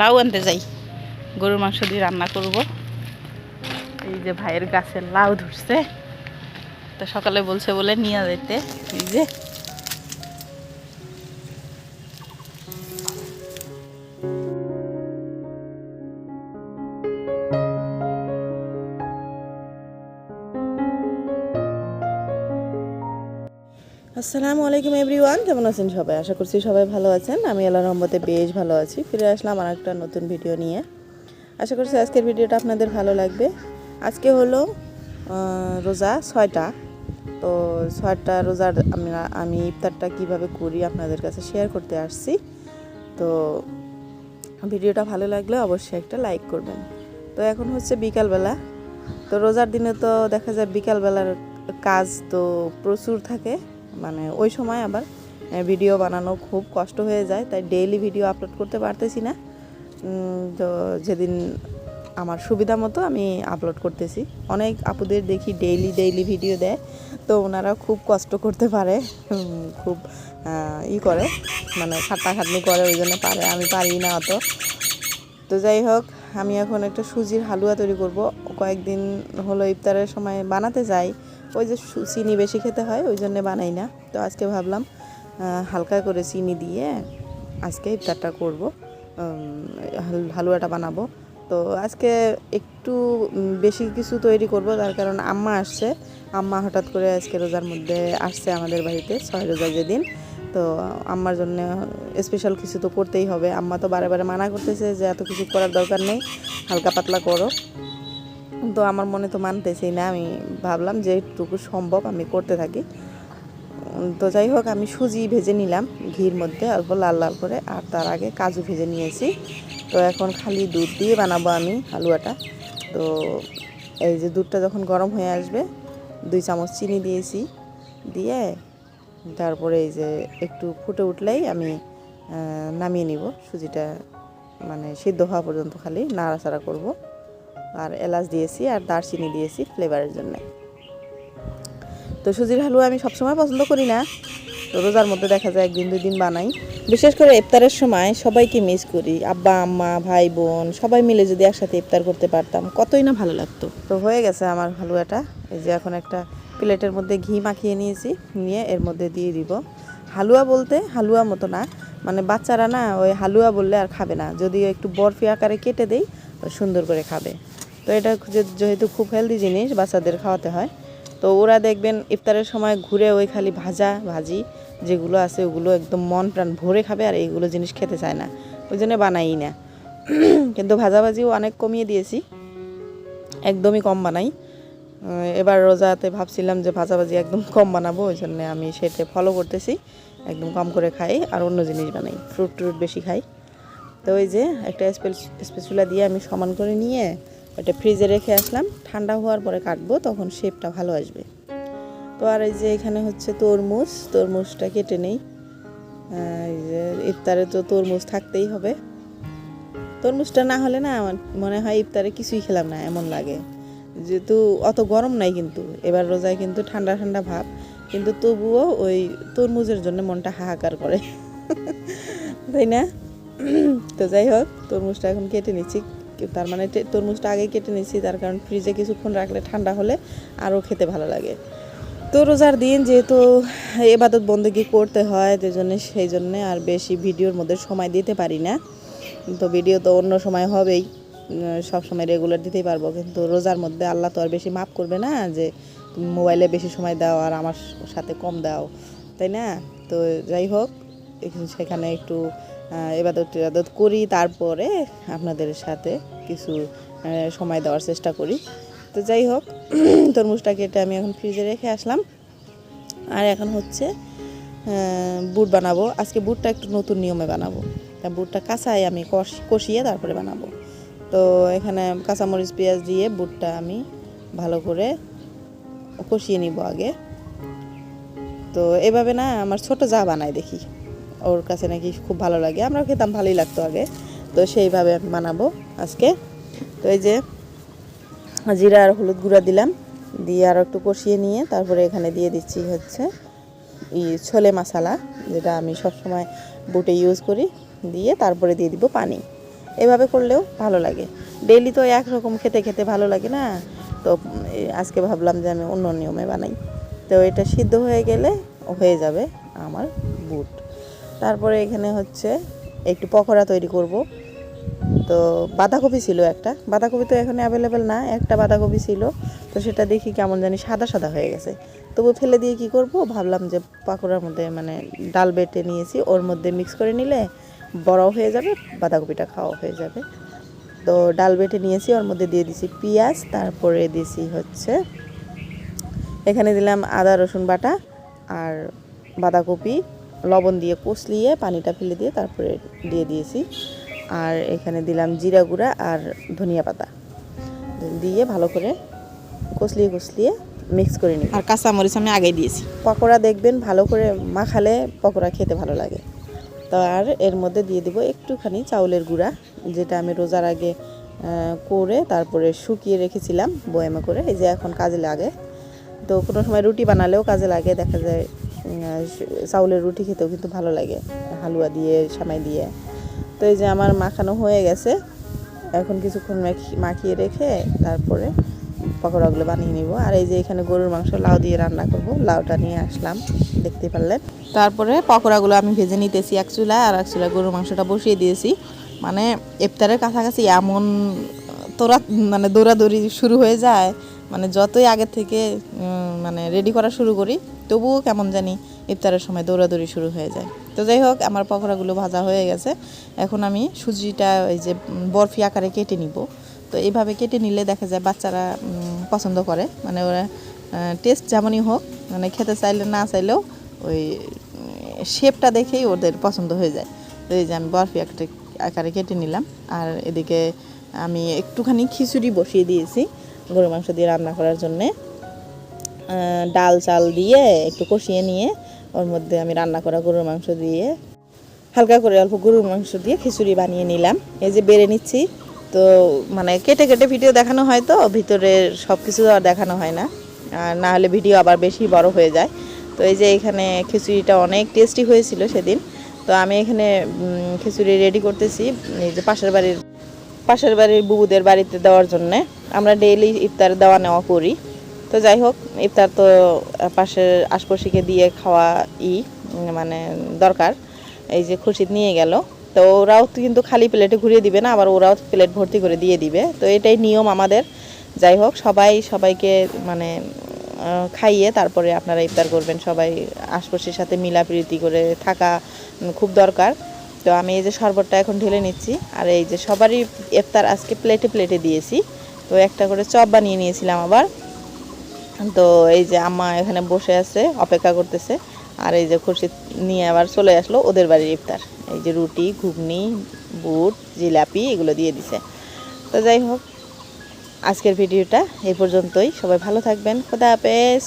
লাউ আনতে যাই। গরুর মাংস দিয়ে রান্না করব। এই যে ভাইয়ের গাছের লাউ ধরছে। তো সকালে বলছে বলে নিয়ে যেতে। এই যে আসসালামু আলাইকুম এভরিওয়ান, কেমন আছেন সবাই? আশা করছি সবাই ভালো আছেন। আমি আল্লাহ রহমতে বেশ ভালো আছি। ফিরে আসলাম আর একটা নতুন ভিডিও নিয়ে। আশা করছি আজকের ভিডিওটা আপনাদের ভালো লাগবে। আজকে হলো রোজা ছয়টা। তো ছয়টা রোজার আমি আমি ইফতারটা কীভাবে করি আপনাদের কাছে শেয়ার করতে আসছি। তো ভিডিওটা ভালো লাগলে অবশ্যই একটা লাইক করবেন। তো এখন হচ্ছে বিকালবেলা। তো রোজার দিনে তো দেখা যায় বিকালবেলার কাজ তো প্রচুর থাকে। মানে ওই সময় আবার ভিডিও বানানো খুব কষ্ট হয়ে যায়, তাই ডেইলি ভিডিও আপলোড করতে পারতেছি না। তো যেদিন আমার সুবিধা মতো আমি আপলোড করতেছি। অনেক আপুদের দেখি ডেইলি ডেইলি ভিডিও দেয়, তো ওনারা খুব কষ্ট করতে পারে খুব ই করে মানে খাটনি করে, ওই জন্য পারে, আমি পারি না অত। তো যাই হোক, আমি এখন একটা সুজির হালুয়া তৈরি করব। কয়েকদিন হলো ইফতারের সময় বানাতে যাই ওই যে চিনি বেশি খেতে হয়, ওই জন্য বানাই না। তো আজকে ভাবলাম হালকা করে চিনি দিয়ে আজকে ইফতারটা করব। হালুয়াটা বানাবো। তো আজকে একটু বেশি কিছু তৈরি করব, তার কারণ আম্মা আসছে। আম্মা হঠাৎ করে আজকে রোজার মধ্যে আসছে আমাদের বাড়িতে, ছয় রোজা যেদিন। তো আম্মার জন্য স্পেশাল কিছু তো করতেই হবে। আম্মা তো বারে বারে মানা করতেছে যে এত কিছু করার দরকার নেই, হালকা পাতলা করো। তো আমার মনে তো মানতেছি না। আমি ভাবলাম যে যেটুকু সম্ভব আমি করতে থাকি। তো যাই হোক, আমি সুজি ভেজে নিলাম ঘির মধ্যে, অল্প লাল লাল করে, আর তার আগে কাজু ভেজে নিয়েছি। তো এখন খালি দুধ দিয়ে বানাবো আমি হালুয়াটা। তো এই যে দুধটা যখন গরম হয়ে আসবে, দুই চামচ চিনি দিয়েছি। দিয়ে তারপরে এই যে একটু ফুটে উঠলেই আমি নামিয়ে নিব। সুজিটা মানে সিদ্ধ হওয়া পর্যন্ত খালি নাড়াচাড়া করব। আর এলাচ দিয়েছি আর দারচিনি দিয়েছি ফ্লেভারের জন্য। তো সুজির হালুয়া আমি সবসময় পছন্দ করি না, তো রোজার মধ্যে দেখা যায় একদিন দুই দিন বানাই। বিশেষ করে ইফতারের সময় সবাইকে মিস করি, আব্বা, আম্মা, ভাই, বোন, সবাই মিলে যদি একসাথে ইফতার করতে পারতাম, কতই না ভালো লাগতো। তো হয়ে গেছে আমার হালুয়াটা, এই যে এখন একটা প্লেটের মধ্যে ঘি মাখিয়ে নিয়েছি, নিয়ে এর মধ্যে দিয়ে দিব। হালুয়া বলতে হালুয়া মতো না মানে বাচ্চারা না ওই হালুয়া বললে আর খাবে না যদি একটু বরফি আকারে কেটে তো সুন্দর করে খাবে। তো এটা যেহেতু খুব হেলদি জিনিস বাচ্চাদের খাওয়াতে হয়, তো ওরা দেখবেন ইফতারের সময় ঘুরে ওই খালি ভাজা ভাজি যেগুলো আছে ওগুলো একদম মন প্রাণ ভরে খাবে আর এইগুলো জিনিস খেতে চায় না। ওই জন্য বানাই না। কিন্তু ভাজাভাজিও অনেক কমিয়ে দিয়েছি। একদমই কম বানাই। এবার রোজাতে ভাবছিলাম যে ভাজাভাজি একদম কম বানাবো, ওই জন্য আমি সেটা ফলো করতেছি। একদম কম করে খাই আর অন্য জিনিস বানাই। ফ্রুট ট্রুট বেশি খাই। তো ওই যে একটা স্পেচুলা দিয়ে আমি সমান করে নিয়ে ওটা ফ্রিজে রেখে আসলাম। ঠান্ডা হওয়ার পরে কাটবো, তখন শেপটা ভালো আসবে। তো আর এই যে এখানে হচ্ছে তরমুজ, তরমুজটা কেটে নেই। ইফতারে তো তরমুজ থাকতেই হবে। তরমুজটা না হলে না আমার মনে হয় ইফতারে কিছুই খেলাম না, এমন লাগে। যেহেতু অত গরম নাই কিন্তু, এবার রোজায় কিন্তু ঠান্ডা ঠান্ডা ভাব। কিন্তু তবুও ওই তরমুজের জন্য মনটা হাহাকার করে। তাই না? তো যাই হোক, তরমুজটা এখন কেটে নিচ্ছি। তার মানে তরমুজটা আগে কেটে নিচ্ছি, তার কারণ ফ্রিজে কিছুক্ষণ রাখলে ঠান্ডা হলে আরও খেতে ভালো লাগে। তো রোজার দিন যেহেতু এবাদত বন্দেগি করতে হয় যে জন্য সেই জন্যে আর বেশি ভিডিওর মধ্যে সময় দিতে পারি না। তো ভিডিও তো অন্য সময় হবেই সব সময় রেগুলার দিতেই পারব। কিন্তু রোজার মধ্যে আল্লাহ তো আর বেশি মাফ করবে না যে, তুমি মোবাইলে বেশি সময় দাও আর আমার সাথে কম দাও, তাই না? তো যাই হোক সেখানে একটু এবাদত টেবাদত করি, তারপরে আপনাদের সাথে কিছু সময় দেওয়ার চেষ্টা করি। তো যাই হোক, তরমুজটা কেটে আমি এখন ফ্রিজে রেখে আসলাম। আর এখন হচ্ছে বুট বানাবো। আজকে বুটটা একটু নতুন নিয়মে বানাবো। তা বুটটা কাঁচাই আমি কষ- কষিয়ে তারপরে বানাবো। তো এখানে কাঁচামরিচ, পেঁয়াজ দিয়ে বুটটা আমি ভালো করে কষিয়ে নিব আগে। তো এভাবে না, আমার ছোট যা বানায় দেখি। ওর কাছে নাকি খুব ভালো লাগে। আমরাও খেতাম, ভালোই লাগতো আগে। তো সেইভাবে বানাবো আজকে। তো এই যে জিরা আর হলুদ গুঁড়া দিলাম। দিয়ে আরও একটু কষিয়ে নিয়ে তারপরে এখানে দিয়ে দিচ্ছি হচ্ছে ই ছোলে মশলা, যেটা আমি সবসময় বুটে ইউজ করি। দিয়ে তারপরে দিয়ে দিব পানি। এভাবে করলেও ভালো লাগে। ডেইলি তো একরকম খেতে খেতে ভালো লাগে না? তো আজকে ভাবলাম যে আমি অন্য নিয়মে বানাই। তো এটা সিদ্ধ হয়ে গেলে হয়ে যাবে আমার বুট। তারপরে এখানে হচ্ছে একটু পকোড়া তৈরি করব। তো বাঁধাকপি ছিল একটা। বাঁধাকপি তো এখন অ্যাভেলেবেল না, একটা বাঁধাকপি ছিল। তো সেটা দেখি কেমন জানি সাদা সাদা হয়ে গেছে। তবু ফেলে দিয়ে কি করব? ভাবলাম যে পাকোড়ার মধ্যে মানে ডাল বেটে নিয়েছি, ওর মধ্যে মিক্স করে নিলে বড়াও হয়ে যাবে, বাঁধাকপিটা খাওয়া হয়ে যাবে। তো ডাল বেটে নিয়েছি, ওর মধ্যে দিয়ে দিছি পেঁয়াজ, তারপরে দিছি হচ্ছে, এখানে দিলাম আদা রসুন বাটা আর বাঁধাকপি। লবণ দিয়ে কষলিয়ে পানিটা ফেলে দিয়ে তারপরে দিয়ে দিয়েছি। আর এখানে দিলাম জিরা গুঁড়া আর ধনিয়া পাতা। দিয়ে ভালো করে কষলিয়ে কষলিয়ে মিক্স করে নিই আর কাঁচামরিচ আমি আগে দিয়েছি। পকোড়া দেখবেন ভালো করে মাখালে পকোড়া খেতে ভালো লাগে। তো আর এর মধ্যে দিয়ে দেবো একটুখানি চাউলের গুঁড়া যেটা আমি রোজার আগে করে তারপরে শুকিয়ে রেখেছিলাম বয়ামে করে এই যে এখন কাজে লাগে। তো কোনো সময় রুটি বানালেও কাজে লাগে দেখা যায় চাউলের রুটি খেতেও কিন্তু ভালো লাগে, হালুয়া দিয়ে, সামাই দিয়ে। তো এই যে আমার মাখানো হয়ে গেছে, এখন কিছুক্ষণ মাখি- মাখিয়ে রেখে তারপরে পকোড়াগুলো বানিয়ে নিব। আর এই যে এখানে গরুর মাংস লাউ দিয়ে রান্না করব, লাউটা নিয়ে আসলাম, দেখতে পারলেন। তারপরে পকোড়াগুলো আমি ভেজে নিতেছি এক চুলায়, আর এক চুলা গরুর মাংসটা বসিয়ে দিয়েছি। মানে ইফতারের কাছাকাছি এমন তোরা মানে দৌড়াদৌড়ি শুরু হয়ে যায় মানে যতই আগে থেকে মানে রেডি করা শুরু করি তবুও কেমন জানি ইফতারের সময় দৌড়াদৌড়ি শুরু হয়ে যায়। তো যাই হোক, আমার পকোড়াগুলো ভাজা হয়ে গেছে। এখন আমি সুজিটা এই যে বরফি আকারে কেটে নিব। তো এইভাবে কেটে নিলে দেখা যায় বাচ্চারা পছন্দ করে। মানে ওরা টেস্ট যেমনই হোক মানে খেতে চাইলে না চাইলেও ওই শেপটা দেখেই ওদের পছন্দ হয়ে যায়। তো এই যে আমি বরফি একটা আকারে কেটে নিলাম। আর এদিকে আমি একটুখানি খিচুড়ি বসিয়ে দিয়েছি গরু মাংস দিয়ে রান্না করার জন্যে। ডাল চাল দিয়ে একটু কষিয়ে নিয়ে ওর মধ্যে আমি রান্না করা গরুর মাংস দিয়ে হালকা করে অল্প গরুর মাংস দিয়ে খিচুড়ি বানিয়ে নিলাম। এই যে বেড়ে নিচ্ছি, তো মানে কেটে কেটে ভিডিও দেখানো হয় তো ভিতরের সব কিছু আর দেখানো হয় না। আর না হলে ভিডিও আবার বেশি বড় হয়ে যায়। তো এই যে এখানে খিচুড়িটা অনেক টেস্টি হয়েছিল সেদিন। তো আমি এখানে খিচুড়ি রেডি করতেছি, এই যে পাশের বাড়ির পাশের বাড়ির বুবুদের বাড়িতে দেওয়ার জন্যে। আমরা ডেইলি ইফতার দেওয়া নেওয়া করি। তো যাই হোক, ইফতার তো পাশের আশপাশিকে দিয়ে খাওয়া ই মানে দরকার। এই যে খুশিদ নিয়ে গেল। তো ওরাও কিন্তু খালি প্লেটে ঘুরিয়ে দিবে না, আবার ওরাও প্লেট ভর্তি করে দিয়ে দিবে। তো এটাই নিয়ম আমাদের। যাই হোক, সবাই, সবাইকে মানে খাইয়ে তারপরে আপনারা ইফতার করবেন। সবাই আশপাশের সাথে মিলাপ্রীতি করে থাকা খুব দরকার। তো আমি এই যে শরবতটা এখন ঢেলে নিচ্ছি। আর এই যে সবারই ইফতার আজকে প্লেটে প্লেটে দিয়েছি। তো একটা করে চপ বানিয়ে নিয়েছিলাম আবার। তো এই যে আম্মা এখানে বসে আছে, অপেক্ষা করতেছে। আর এই যে খুরশিদ নিয়ে আবার চলে আসলো ওদের বাড়ির ইফতার। এই যে রুটি, ঘুগনি, বুট, জিলাপি এগুলো দিয়ে দিছে। তো যাই হোক, আজকের ভিডিওটা এই পর্যন্তই। সবাই ভালো থাকবেন। খোদা হাফেজ।